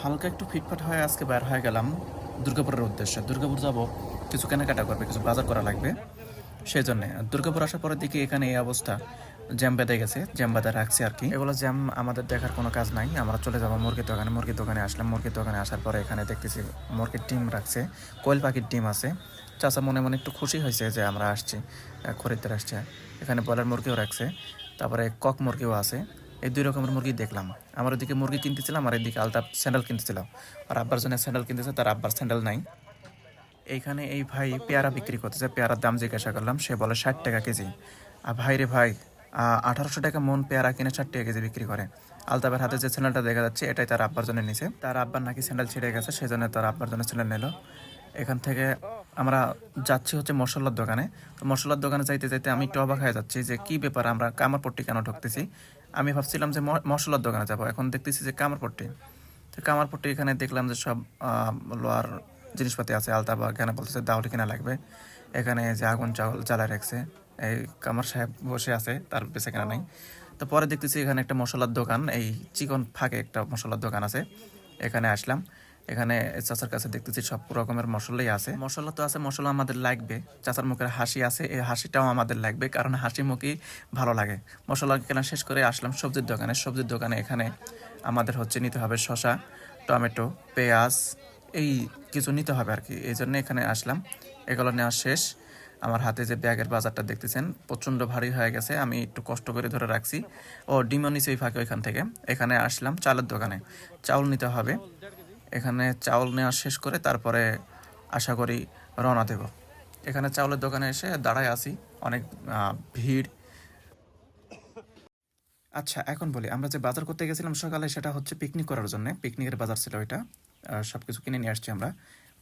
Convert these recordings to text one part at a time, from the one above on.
হালকা একটু ফিটফাট হয়ে আজকে বের হয়ে গেলাম দুর্গাপুরের উদ্দেশ্যে। দুর্গাপুর যাব, কিছু কেনাকাটা করবে, কিছু বাজার করা লাগবে। সেই জন্য, দুর্গাপুর আসার পরের দিকে এখানে এই অবস্থা। জ্যাম বেঁধে গেছে, জ্যাম বেঁধে রাখছি আর কি। এগুলো জ্যাম আমাদের দেখার কোনো কাজ নাই, আমরা চলে যাব মুরগির দোকানে। মুরগির দোকানে আসলাম, মুরগির দোকানে আসার পরে এখানে দেখতেছি মুরগির ডিম রাখছে, কোয়েল পাখির ডিম আছে। চাচা মনে মনে একটু খুশি হয়েছে যে আমরা আসছি খরিদ্দার আসছে। এখানে বলার মুরগিও রাখছে, তারপরে কক মুরগিও আছে। এই দুই রকমের মুরগি দেখলাম। আমার ওদিকে মুরগি কিনতেছিলাম, আর এদিকে আলতা স্যান্ডেল কিনতেছিলাম। আর আব্বার জন্য স্যান্ডেল কিনতেছে, তার আব্বার স্যান্ডেল নাই। এইখানে এই ভাই পেয়ারা বিক্রি করতেছে, পেয়ারার দাম জিজ্ঞাসা করলাম, সে বলে ষাট টাকা কেজি। আর ভাই রে ভাই আঠারোশো টাকা মন পেয়ারা কিনে ষাট টাকা কেজি বিক্রি করে। আলতাবের হাতে যে স্যান্ডেলটা দেখা যাচ্ছে, এটাই তার আব্বার জন্য নিছে। তার আব্বার নাকি স্যান্ডেল ছিঁড়ে গেছে, সেই জন্য তার আব্বার জন্য স্যান্ডেল নিল। এখান থেকে আমরা যাচ্ছি হচ্ছে মশলার দোকানে। তো মশলার দোকানে যাইতে যাইতে আমি একটু অবাক হয়ে যাচ্ছি যে, কি ব্যাপার আমরা কামারপট্টি কেন ঢুকতেছি আমি ভাবছিলাম যে মশলার দোকানে যাব। এখন দেখতেছি যে কামারপট্টি। তো কামারপট্টি এখানে দেখলাম যে সব লোয়ার জিনিসপাতি আছে, আলতা বা কেনা বলতেছে, দাউলি কেনা লাগবে। এখানে যে আগুন চাউল জ্বালায় রাখছে, এই কামার সাহেব বসে আছে, তার বেছে কেনা নাই। তো পরে দেখতেছি এখানে একটা মশলার দোকান, এই চিকন ফাঁকে একটা মশলার দোকান আছে। এখানে আসলাম। এখানে চাচার কাছে দেখতেছি সব রকমের মশলাই আছে। মশলা তো আছে, মশলা আমাদের লাগবে। চাচার মুখের হাসি আছে, এই হাসিটাও আমাদের লাগবে, কারণ হাসি মুখই ভালো লাগে। মশলা কেনা শেষ করে আসলাম সবজির দোকানে। সবজির দোকানে এখানে আমাদের হচ্ছে নিতে হবে শসা, টমেটো, পেঁয়াজ, এই কিছু নিতে হবে আর কি। এই জন্য এখানে আসলাম। এগুলো নেওয়া শেষ। আমার হাতে যে ব্যাগের বাজারটা দেখতেছেন, প্রচণ্ড ভারী হয়ে গেছে, আমি একটু কষ্ট করে ধরে রাখছি। ও ডিমও নিচে ফাঁকে ওইখান থেকে। এখানে আসলাম চালের দোকানে। চাউল নিতে হবে। এখানে চাউল নেওয়া শেষ করে তারপরে আশা করি রওনা দেব। এখানে চাউলের দোকানে এসে দাঁড়ায় আসি অনেক ভিড়। আচ্ছা এখন বলি, আমরা যে বাজার করতে গেছিলাম সকালে সেটা হচ্ছে পিকনিক করার জন্য। পিকনিকের বাজার ছিল এটা সব কিছু কিনে নিয়ে আসছি আমরা।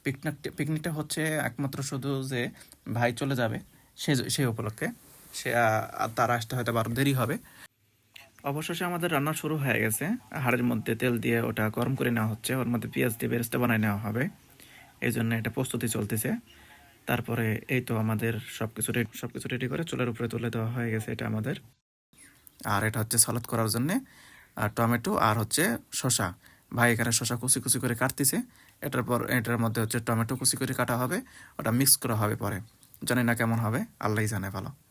পিকনিক পিকনিকটা হচ্ছে একমাত্র শুধু যে ভাই চলে যাবে সে সেই উপলক্ষে। সে তার আসতে হয়তো আরও দেরি হবে। অবশেষে আমাদের রান্না শুরু হয়ে গেছে। হাড়ের মধ্যে তেল দিয়ে ওটা গরম করে নেওয়া হচ্ছে। ওর মধ্যে পেঁয়াজ দিয়ে বেরেস্তা বানায় নেওয়া হবে। এই জন্য এটা প্রস্তুতি চলতেছে। তারপরে এই তো আমাদের সব কিছু রেডি সব কিছু রেডি করে চুলের উপরে তুলে দেওয়া হয়ে গেছে এটা আমাদের। আর এটা হচ্ছে সালাদ করার জন্যে। আর টমেটো আর হচ্ছে শশা ভাই এখানে শসা কুচি কুচি করে কাটতেছে। এটার পর এটার মধ্যে হচ্ছে টমেটো কুচি করে কাটা হবে। ওটা মিক্স করা হবে পরে। জানি না কেমন হবে। আল্লাহই জানে ভালো।